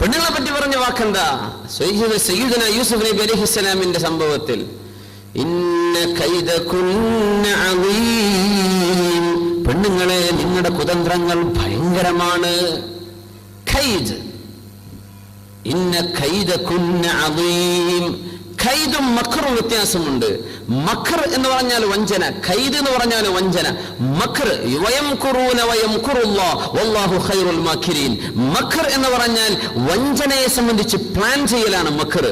പെണ്ണുങ്ങളെ പറ്റി പറഞ്ഞ വാക്കെന്താ? സയ്യിദ് സയ്യിദന യൂസുഫ് നബി അലൈഹിസ്സലാമിന്റെ സംഭവത്തിൽ ഇന്ന പെണ്ണുങ്ങളെ നിങ്ങളുടെ കുതന്ത്രങ്ങൾ ഭയങ്കരമാണ്. ഖൈദ് ഇന്ന കൈദകുന്ന അളീം ഖൈദും മക്കറും വ്യത്യാസമുണ്ട്. മക്കർ എന്ന് പറഞ്ഞാൽ വഞ്ചന കൈദ് എന്ന് പറഞ്ഞാൽ വഞ്ചന. മാക്കിരീൻ മഖർ എന്ന് പറഞ്ഞാൽ വഞ്ചനയെ സംബന്ധിച്ച് പ്ലാൻ ചെയ്യലാണ് മക്കർ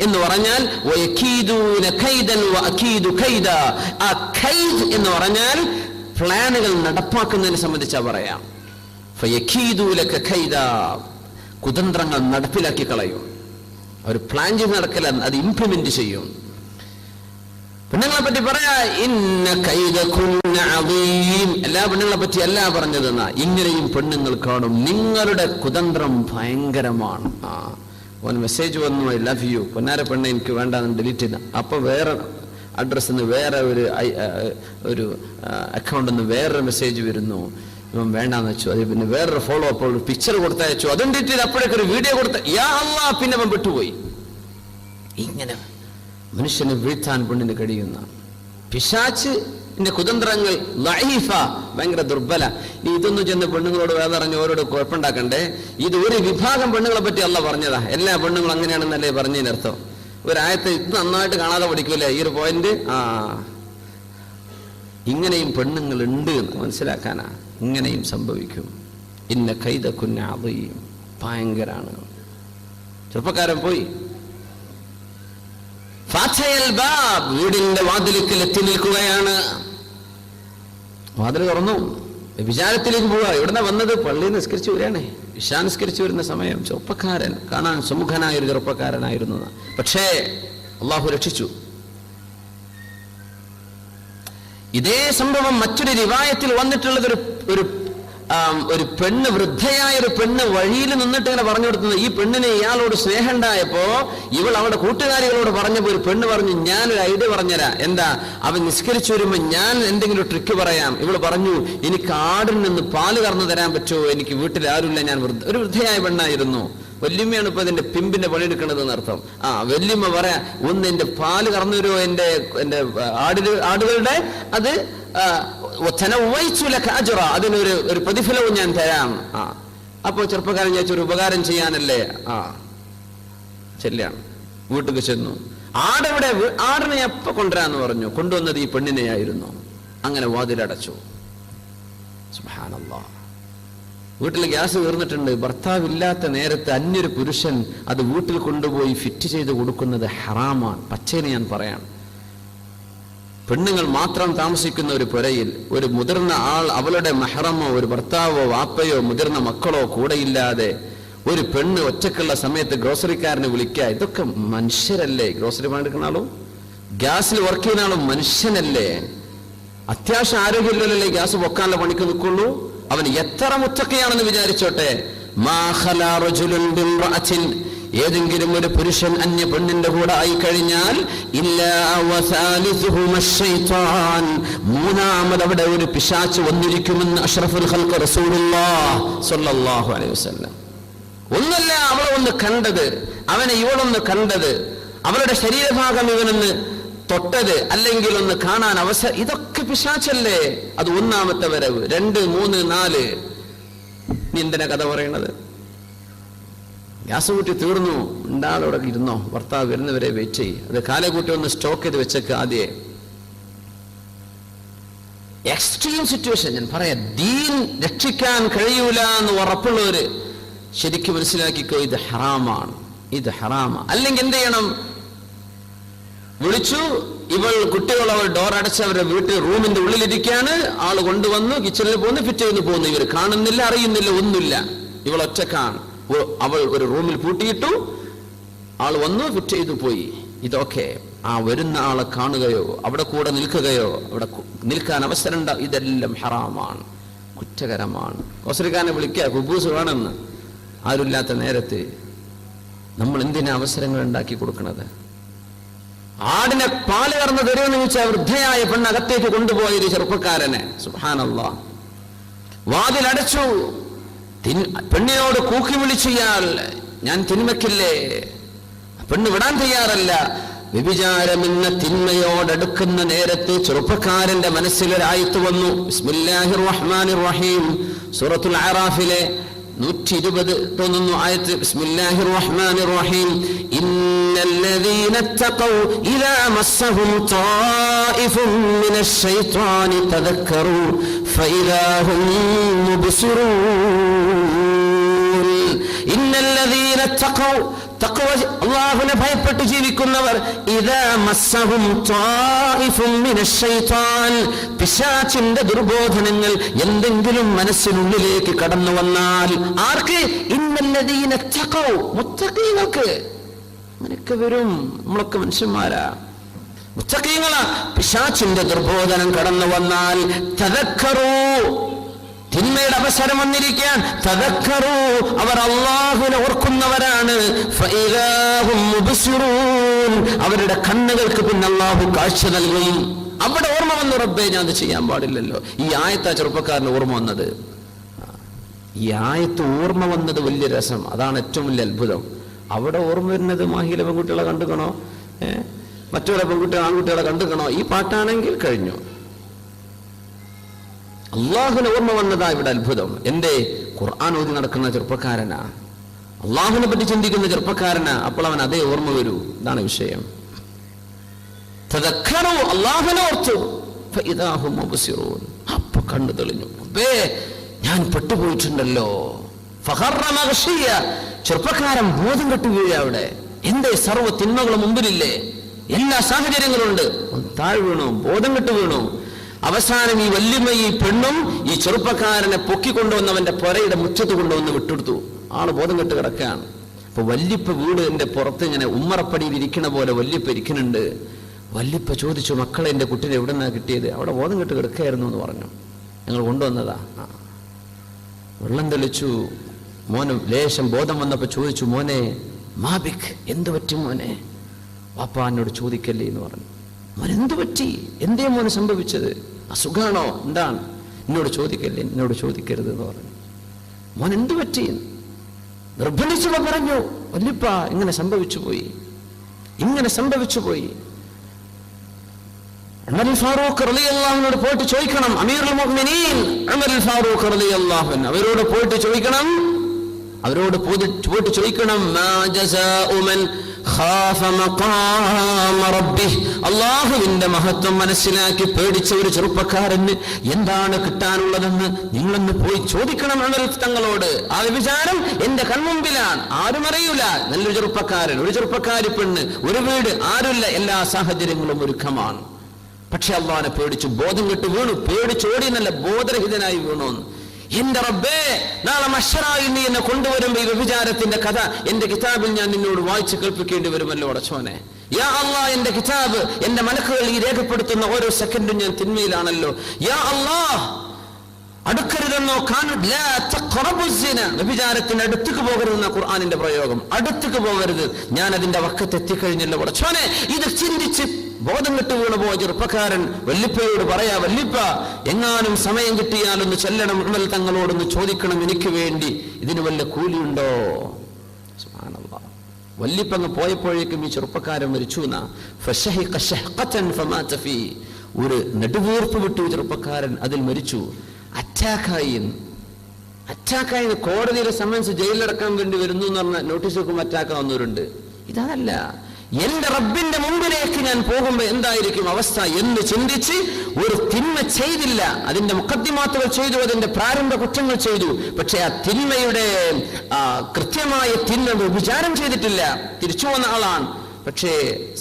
എന്ന് പറഞ്ഞാൽ ആ ഖൈദ് എന്ന് പറഞ്ഞാൽ പ്ലാനുകൾ നടപ്പാക്കുന്നതിനെ സംബന്ധിച്ചാ പറയാം. കുതന്ത്രങ്ങൾ നടപ്പിലാക്കി കളയും അവർ പ്ലാൻ ചെയ്ത് നടക്കില്ല അത് ഇംപ്ലിമെന്റ് ചെയ്യും. പെണ്ണുങ്ങളെ പറ്റി പറയാ ഇന്ന എല്ലാ പെണ്ണുങ്ങളെ പറ്റി അല്ല പറഞ്ഞതെന്ന ഇങ്ങനെയും പെണ്ണുങ്ങൾ കാണും. നിങ്ങളുടെ കുതന്ത്രം ഭയങ്കരമാണ്. ഓൻ മെസ്സേജ് വന്നു ഐ ലവ് യു പൊന്നാര പെണ്ണ എനിക്ക് വേണ്ട ഡിലീറ്റ് ചെയ്ത. അപ്പൊ വേറെ അഡ്രസ്സിൽ നിന്ന് വേറെ ഒരു ഒരു അക്കൗണ്ടിൽ നിന്ന് വേറൊരു മെസ്സേജ് വരുന്നു. ഇവൻ വേണ്ടാന്ന് വെച്ചു. അത് പിന്നെ വേറൊരു ഫോളോ അപ്പ് പിക്ചർ കൊടുത്തയച്ചു. അതും ഡീറ്റെയിൽ ഒരു വീഡിയോ കൊടുത്ത യാ അല്ലാ പിന്നെ അവൻ വിട്ടുപോയി. ഇങ്ങനെ മനുഷ്യനെ വീഴ്ത്താൻ പെണ്ണിന് കഴിയുന്ന പിശാച്ച് കുതന്ത്രങ്ങൾ ലൈഫ ഭയങ്കര ദുർബല. നീ ഇതൊന്നും ചെന്ന് പെണ്ണുങ്ങളോട് വേദറിഞ്ഞ് ഓരോട് കുഴപ്പമുണ്ടാക്കണ്ടേ? ഇത് ഒരു വിഭാഗം പെണ്ണുങ്ങളെ പറ്റി അല്ല പറഞ്ഞതാ. എല്ലാ പെണ്ണുങ്ങളും അങ്ങനെയാണെന്നല്ലേ പറഞ്ഞതിനർത്ഥം ഒരായത്തെ ഇത് നന്നായിട്ട് കാണാതെ പഠിക്കൂലേ? ഈ ഒരു പോയിന്റ് ആ. ഇങ്ങനെയും പെണ്ണുങ്ങൾ ഉണ്ട് എന്ന് മനസ്സിലാക്കാനാ ഇങ്ങനെയും സംഭവിക്കും. ഇന്ന കൈത കുഞ്ഞാതയും ഭയങ്കരാണ്. ചെറുപ്പക്കാരൻ പോയി. ബാബ് വീടിന്റെ വാതിലുക്കൽ എത്തി നിൽക്കുകയാണ്. വാതിൽ തുറന്നു. വിചാരത്തിലേക്ക് പോവുക. ഇവിടുന്ന് വന്നത്? പള്ളിയിൽ നിസ്കരിച്ചു വരികയാണേ. ഇഷാ നിസ്കരിച്ചു വരുന്ന സമയം ചെറുപ്പക്കാരൻ കാണാൻ സുമുഖനായ ഒരു ചെറുപ്പക്കാരനായിരുന്നു. പക്ഷേ അള്ളാഹു രക്ഷിച്ചു. ഇതേ സംഭവം മറ്റൊരു റിവായത്തിൽ വന്നിട്ടുള്ളത് ഒരു ഒരു ഒരു പെണ്ണ് വൃദ്ധയായ ഒരു പെണ്ണ് വഴിയിൽ നിന്നിട്ട് ഇങ്ങനെ പറഞ്ഞു കൊടുത്തത്. ഈ പെണ്ണിനെ ഇയാളോട് സ്നേഹം ഉണ്ടായപ്പോ ഇവൾ അവളുടെ കൂട്ടുകാരികളോട് പറഞ്ഞപ്പോ ഒരു പെണ്ണ് പറഞ്ഞു ഞാനൊരു ഐഡിയ പറഞ്ഞുതരാ. എന്താ? അവൻ നിസ്കരിച്ചു വരുമ്പോ ഞാൻ എന്തെങ്കിലും ഒരു ട്രിക്ക് പറയാം. ഇവൾ പറഞ്ഞു എനിക്ക് ആടിൽ നിന്ന് പാൽ കറന്നു തരാൻ പറ്റുമോ? എനിക്ക് വീട്ടിൽ ആരുമില്ല. ഞാൻ ഒരു വൃദ്ധയായ പെണ്ണായിരുന്നു. വല്യമ്മയാണ് ഇപ്പൊ അതിന്റെ പിമ്പിന്റെ പണിയെടുക്കുന്നത് എന്നർത്ഥം. ആ വല്യമ്മ പറയാ ഒന്ന് എന്റെ പാൽ കറന്നു വരുമോ എന്റെ എന്റെ ആടുകളുടെ അത് അജ്റ. അതിനൊരു ഒരു പ്രതിഫലവും ഞാൻ തരാം. ആ അപ്പോ ചെറുപ്പക്കാരൻ ചോദിച്ചു ഒരു ഉപകാരം ചെയ്യാനല്ലേ? ആ ചെല്ലാണ് വീട്ടിൽ ചെന്നു. ആടവിടെ ആടിനെ എപ്പോ കൊണ്ടുവരാന്ന് പറഞ്ഞു. കൊണ്ടുവന്നത് ഈ പെണ്ണിനെയായിരുന്നു. അങ്ങനെ വാതിലടച്ചു വീട്ടിൽ ഗ്യാസ് തീർന്നിട്ടുണ്ട്. ഭർത്താവില്ലാത്ത നേരത്തെ അന്യൊരു പുരുഷൻ അത് വീട്ടിൽ കൊണ്ടുപോയി ഫിറ്റ് ചെയ്ത് കൊടുക്കുന്നത് ഹറാമാണ്. പച്ചേനെ ഞാൻ പറയാം പെണ്ണുങ്ങൾ മാത്രം താമസിക്കുന്ന ഒരു പുരയിൽ ഒരു മുതിർന്ന ആൾ അവളുടെ മെഹറമോ ഒരു ഭർത്താവോ വാപ്പയോ മുതിർന്ന മക്കളോ കൂടെയില്ലാതെ ഒരു പെണ്ണ് ഒറ്റക്കുള്ള സമയത്ത് ഗ്രോസറിക്കാരനെ വിളിക്കുക ഇതൊക്കെ മനുഷ്യരല്ലേ? ഗ്രോസറി പണിയെടുക്കുന്ന ആളും ഗ്യാസിൽ വർക്ക് ചെയ്യുന്ന ആളും മനുഷ്യനല്ലേ? അത്യാവശ്യം ആരോഗ്യമില്ലല്ലേ ഗ്യാസ് പൊക്കാനുള്ള പണിക്ക് നിൽക്കുള്ളൂ? അവൻ എത്ര മുത്തക്കയാണെന്ന് വിചാരിച്ചോട്ടെ. ഏതെങ്കിലും ഒരു പുരുഷൻ അന്യ പെണ്ണിന്റെ കൂടെ ആയി കഴിഞ്ഞാൽ. മൂന്നാമത് അവിടെ ഒരു പിശാച്ച് വന്നിരിക്കുമെന്ന് അഷ്റഫുൽ റസൂലുള്ളാഹ് സ്വല്ലല്ലാഹു അലൈഹി വസല്ലം. ഒന്നല്ല അവളെ ഒന്ന് കണ്ടത് അവനെ ഇവളൊന്ന് കണ്ടത് അവളുടെ ശരീരഭാഗം ഇവനൊന്ന് തൊട്ടത് അല്ലെങ്കിൽ ഒന്ന് കാണാൻ അവസരം ഇതൊക്കെ പിശാച്ചല്ലേ? അത് ഒന്നാമത്തെ വരവ്. രണ്ട് മൂന്ന് നാല്. നീ എന്തിനാ കഥ പറയണത് ഗ്യാസ് കൂട്ടി തീർന്നു. ഉണ്ടാളവിടെ ഇരുന്നോ? ഭർത്താവ് വരുന്നവരെ വെയിറ്റ് ചെയ്യും. അത് കാലെ കൂട്ടി ഒന്ന് സ്റ്റോക്ക് ചെയ്ത് വെച്ചേക്ക് ആദ്യേ. എക്സ്ട്രീം സിറ്റുവേഷൻ ഞാൻ പറയാം ദീൻ രക്ഷിക്കാൻ കഴിയൂല എന്ന് ഉറപ്പുള്ളവര് ശരിക്കും മനസ്സിലാക്കിക്കോ ഇത് ഹറാമാണ്. ഇത് ഹറാമ അല്ലെങ്കിൽ എന്ത് ചെയ്യണം? വിളിച്ചു. ഇവൾ കുട്ടികൾ അവൾ ഡോർ അടച്ച് അവരുടെ വീട്ടിൽ റൂമിന്റെ ഉള്ളിലിരിക്കുകയാണ് ആൾ കൊണ്ടുവന്നു കിച്ചണിൽ പോകുന്നു ഫിറ്റ് ചെയ്ത് പോകുന്നു ഇവർ കാണുന്നില്ല അറിയുന്നില്ല ഒന്നുമില്ല. ഇവൾ ഒറ്റക്കാണ്. അവൾ ഒരു റൂമിൽ പൂട്ടിയിട്ടു ആൾ വന്നു ഫിറ്റ് ചെയ്തു പോയി. ഇതൊക്കെ ആ വരുന്ന ആളെ കാണുകയോ അവിടെ കൂടെ നിൽക്കുകയോ അവിടെ നിൽക്കാൻ അവസരം ഉണ്ടാവും ഇതെല്ലാം ഹറാമാണ് കുറ്റകരമാണ്. ഓസരിക്കാരനെ വിളിക്കുക കുബൂസ് വേണമെന്ന്. ആരുമില്ലാത്ത നേരത്ത് നമ്മൾ എന്തിനാ അവസരങ്ങൾ ഉണ്ടാക്കി കൊടുക്കുന്നത് ആടിനെ പാൽ കറന്ന് തരുമെന്ന് ചോദിച്ചാൽ വൃദ്ധയായ പെണ്ണകത്തേക്ക് കൊണ്ടുപോയൊരു ചെറുപ്പക്കാരനെ. സുഹാനല്ല വാതിലടച്ചു. പെണ്ണിനോട് കൂക്കി വിളിച്ചയാൾ ഞാൻ തിന്മക്കില്ലേ പെണ്ണ് വിടാൻ തയ്യാറല്ല. വ്യഭിചാരമെന്ന തിന്മയോടടുക്കുന്ന നേരത്ത് ചെറുപ്പക്കാരന്റെ മനസ്സിൽ ഒരായത്ത് വന്നു. ബിസ്മില്ലാഹിർ റഹ്മാനിർ റഹീം സൂറത്തുൽ ആറാഫിലെ നൂറ്റി ഇരുപത് തോന്നുന്നു ആയത്ത്. ബിസ്മില്ലാഹിർ റഹ്മാനിർ റഹീം ഇന്നല്ലദീന തഖൗ ഇദാ മസ്സഹും ത്വായിഫും മിനശ് ശൈത്വാനി തദക്കറു. ഫഇദാ ഹും മുബ്സിറൂൻ. തഖ്വ ഭയപ്പെട്ട് ജീവിക്കുന്നവർ പിശാചിന്റെ ദുർബോധനങ്ങൾ എന്തെങ്കിലും മനസ്സിനുള്ളിലേക്ക് കടന്നു വന്നാൽ ആർക്ക്? മുത്തഖീങ്ങൾക്ക്. അങ്ങനെയൊക്കെ വരും. നമ്മളൊക്കെ മനുഷ്യന്മാരാ. മുത്തഖീങ്ങളാ. പിശാചിന്റെ ദുർബോധനം കടന്നു വന്നാൽ തദക്കറൂ. തിന്മയുടെ അവസരം വന്നിരിക്കാൻ തദക്കറൂ. അവർ അള്ളാഹുവിനെ ഓർക്കുന്നവരാണ്. അവരുടെ കണ്ണുകൾക്ക് പിന്നെ അള്ളാഹു കാഴ്ച നൽകും. അവിടെ ഓർമ്മ വന്നു റബ്ബേ ഞാൻ അത് ചെയ്യാൻ പാടില്ലല്ലോ. ഈ ആയത്ത ചെറുപ്പക്കാരന് ഓർമ്മ വന്നത്. ഈ ആയത്ത് ഓർമ്മ വന്നത് വലിയ രസം. അതാണ് ഏറ്റവും വലിയ അത്ഭുതം. അവിടെ ഓർമ്മ വരുന്നത് മാഹിയിലെ പെൺകുട്ടികളെ കണ്ടുക്കണോ? മറ്റുള്ള പെൺകുട്ടികളെ ആൺകുട്ടികളെ കണ്ടുക്കണോ? ഈ പാട്ടാണെങ്കിൽ കഴിഞ്ഞു. അള്ളാഹുവിന് ഓർമ്മ വന്നതാ ഇവിടെ അത്ഭുതം. എന്റെ ഖുർആൻ ഓതി നടക്കുന്ന ചെറുപ്പക്കാരനാ. അള്ളാഹുവിനെ പറ്റി ചിന്തിക്കുന്ന ചെറുപ്പക്കാരനാ. അപ്പോൾ അവൻ അതേ ഓർമ്മ വരൂ. ഇതാണ് വിഷയം. അള്ളാഹുവിനെ ഓർത്തു. അപ്പൊ കണ്ണു തെളിഞ്ഞു. അപ്പേ ഞാൻ പെട്ടുപോയിട്ടുണ്ടല്ലോ. ചെറുപ്പക്കാരൻ ബോധം കെട്ടു വീഴ അവിടെ. എന്റെ സർവ തിന്മകളും മുമ്പിലില്ലേ? എല്ലാ സാഹചര്യങ്ങളും ഉണ്ട് താഴ് വീണു ബോധം കെട്ടു വീണു. അവസാനം ഈ വല്യമ്മ ഈ പെണ്ണും ഈ ചെറുപ്പക്കാരനെ പൊക്കിക്കൊണ്ടുവന്നവന്റെ പുരയുടെ മുറ്റത്ത് കൊണ്ടുവന്ന് വിട്ടെടുത്തു. ആൾ ബോധം കെട്ട് കിടക്കുകയാണ്. അപ്പൊ വല്യപ്പ വീട് എന്റെ പുറത്ത് ഇങ്ങനെ ഉമ്മറപ്പടിയിൽ ഇരിക്കണ പോലെ വല്യപ്പ ഇരിക്കുന്നുണ്ട്. വല്യപ്പ ചോദിച്ചു മക്കളെ എന്റെ കുട്ടീനെ എവിടെ നിന്നാ കിട്ടിയത്? അവിടെ ബോധം കെട്ട് കിടക്കായിരുന്നു എന്ന് പറഞ്ഞു. ഞങ്ങൾ കൊണ്ടുവന്നതാ. വെള്ളം തെളിച്ചു. മോനും ലേശം ബോധം വന്നപ്പോ ചോദിച്ചു മോനെ മാബിക് എന്ത് പറ്റി മോനെ? വാപ്പ എന്നോട് ചോദിക്കല്ലേ എന്ന് പറഞ്ഞു. മോൻ പറ്റി? എന്തേ മോനെ സംഭവിച്ചത്? അസുഖാണോ? എന്താണ്? എന്നോട് ചോദിക്കല്ലേ? എന്നോട് ചോദിക്കരുത് എന്ന് പറഞ്ഞു. മോൻ എന്ത് പറ്റി? നിർബന്ധിച്ചവ പറഞ്ഞു. വല്യപ്പ ഇങ്ങനെ സംഭവിച്ചു പോയി. ഇങ്ങനെ സംഭവിച്ചു പോയി. ഫാറൂഖ് റളിയല്ലാഹുവിനോട് പോയിട്ട് ചോദിക്കണം. ഉമർ ഫാറൂഖ് റളിയല്ലാഹു അൻഹു അവരോട് പോയിട്ട് ചോദിക്കണം. അവരോട് പോയി- പോയിട്ട് ചോദിക്കണം അള്ളാഹുവിന്റെ മഹത്വം മനസ്സിലാക്കി പേടിച്ച ഒരു ചെറുപ്പക്കാരന് എന്താണ് കിട്ടാനുള്ളതെന്ന് നിങ്ങളൊന്ന് പോയി ചോദിക്കണം തങ്ങളോട്. ആ വിചാരം എന്റെ കൺമുമ്പിലാണ്. ആരും അറിയൂല. നല്ലൊരു ചെറുപ്പക്കാരൻ ഒരു ചെറുപ്പക്കാരി പെണ്ണ് ഒരു വീട് ആരുമില്ല. എല്ലാ സാഹചര്യങ്ങളും ഒരുക്കമാണ്. പക്ഷെ അള്ളാനെ പേടിച്ചു ബോധം കെട്ട് വീണു. പേടിച്ചോടി എന്നല്ല ബോധരഹിതനായി വീണു എന്ന്. എന്റെ റബ്ബേ നാളെ മഷറായി നീ എന്നെ കൊണ്ടുവരുമ്പോ ഈ വ്യഭിചാരത്തിന്റെ കഥ എന്റെ കിതാബിൽ ഞാൻ നിന്നോട് വായിച്ചു കേൾപ്പിക്കേണ്ടി വരുമല്ലോ അടച്ചോനെ. യാ അള്ളാ എന്റെ കിതാബ് എന്റെ മനക്കുകൾ ഈ രേഖപ്പെടുത്തുന്ന ഓരോ സെക്കൻഡും ഞാൻ തിന്മയിലാണല്ലോ. യാ അള്ളാ അടുക്കരുതെന്നോ കാണു ലാ തഖറബു സിന. വ്യഭിചാരത്തിന് അടുത്തേക്ക് പോകരുതെന്ന ഖുർആനിന്റെ പ്രയോഗം. അടുത്തേക്ക് പോകരുത്. ഞാൻ അതിന്റെ വക്കത്ത് എത്തിക്കഴിഞ്ഞല്ലോ. പടച്ചോനെ ഇത് ചിന്തിച്ച് ബോധം കെട്ട് വീണു പോയ ചെറുപ്പക്കാരൻ വല്ലിപ്പയോട് പറയാ വല്ലിപ്പ എങ്ങാനും സമയം കിട്ടിയാലൊന്ന് ചെല്ലണം. ഉമൽ തങ്ങളോടൊന്ന് ചോദിക്കണം എനിക്ക് വേണ്ടി. ഇതിന് വല്ല കൂലിയുണ്ടോ. വല്ലിപ്പങ്ങ് പോയപ്പോഴേക്കും ഈ ചെറുപ്പക്കാരൻ മരിച്ചു. ഒരു നെടുവീർപ്പ് വിട്ടു ചെറുപ്പക്കാരൻ അതിൽ മരിച്ചു. അറ്റാക്കായി അറ്റാക്കായി കോടതിയിലെ സമൻസ് ജയിലിലടക്കാൻ വേണ്ടി വരുന്നു എന്ന് പറഞ്ഞ നോട്ടീസ് വെക്കുമ്പോൾ അറ്റാക്ക് വന്നവരുണ്ട്. ഇതല്ല എന്റെ റബ്ബിന്റെ മുമ്പിലേക്ക് ഞാൻ പോകുമ്പോ എന്തായിരിക്കും അവസ്ഥ എന്ന് ചിന്തിച്ച് ഒരു തിന്മ ചെയ്തില്ല. അതിന്റെ മുഖദ്ദിമാത്തുകൾ ചെയ്തു അതിന്റെ പ്രാരംഭ കുറ്റങ്ങൾ ചെയ്തു. പക്ഷെ ആ തിന്മയുടെ കൃത്യമായ തിന്മ വിചാരം ചെയ്തിട്ടില്ല. തിരിച്ചു വന്ന ആളാണ്. പക്ഷേ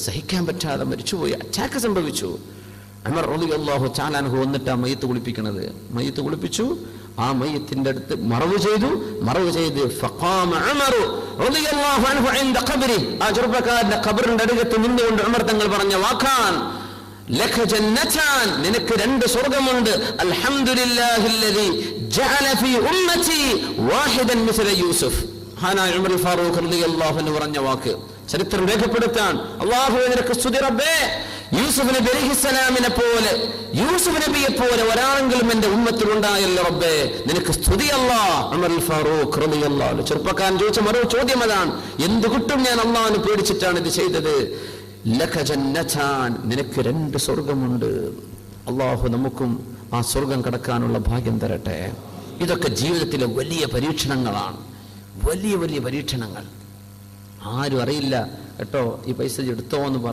സഹിക്കാൻ പറ്റാതെ മരിച്ചുപോയി. അറ്റാക്ക് സംഭവിച്ചു. അമർ റളിയല്ലാഹു ചാലാൻഹു വന്നിട്ട് ആ മയ്യത്ത് കുളിപ്പിക്കണത്. മയ്യത്ത് കുളിപ്പിച്ചു. ആ മയ്യത്തിന്റെ അടുത്ത് മറവ് ചെയ്തു. മറവ് ചെയ്ത് ആ ചെറുപ്പക്കാരന്റെ ഖബറിന്റെ അടുത്ത് നിന്നുകൊണ്ട് ഉമർ തങ്ങൾ പറഞ്ഞ വാക്കാൻ നിനക്ക് രണ്ട് മിസ്ല യൂസുഫ്. ഫാറൂഖ് പറഞ്ഞ വാക്ക്. ചരിത്രം രേഖപ്പെടുത്താൻ. അള്ളാഹു നിനക്ക് സ്തുതി റബ്ബേ. യൂസുഫ് നബി അലഹിസ്സലാമിനെ പോലെ യൂസുഫ് നബിയെ പോലെ ഒരാളെങ്കിലും എന്റെ ഉമ്മത്തിൽ ഉണ്ടായല്ലോ റബ്ബേ. നിനക്ക് സ്തുതിയല്ല അമർ ഫാറൂഖ് ചെറുപ്പക്കാരൻ ചോദിച്ച മറു ചോദ്യം അതാണ്. എന്ത് കിട്ടും ഞാൻ അള്ളാഹിനെ പേടിച്ചിട്ടാണ് ഇത് ചെയ്തത്? നിനക്ക് രണ്ട് സ്വർഗമുണ്ട് അള്ളാഹു നമുക്കും ആ സ്വർഗം കടക്കാനുള്ള ഭാഗ്യം തരട്ടെ. ഇതൊക്കെ ജീവിതത്തിലെ വലിയ പരീക്ഷണങ്ങളാണ്. വലിയ വലിയ പരീക്ഷണങ്ങൾ. ആരും അറിയില്ല. കേട്ടോ ഈ പൈസ എടുത്തോ എന്ന് പറയും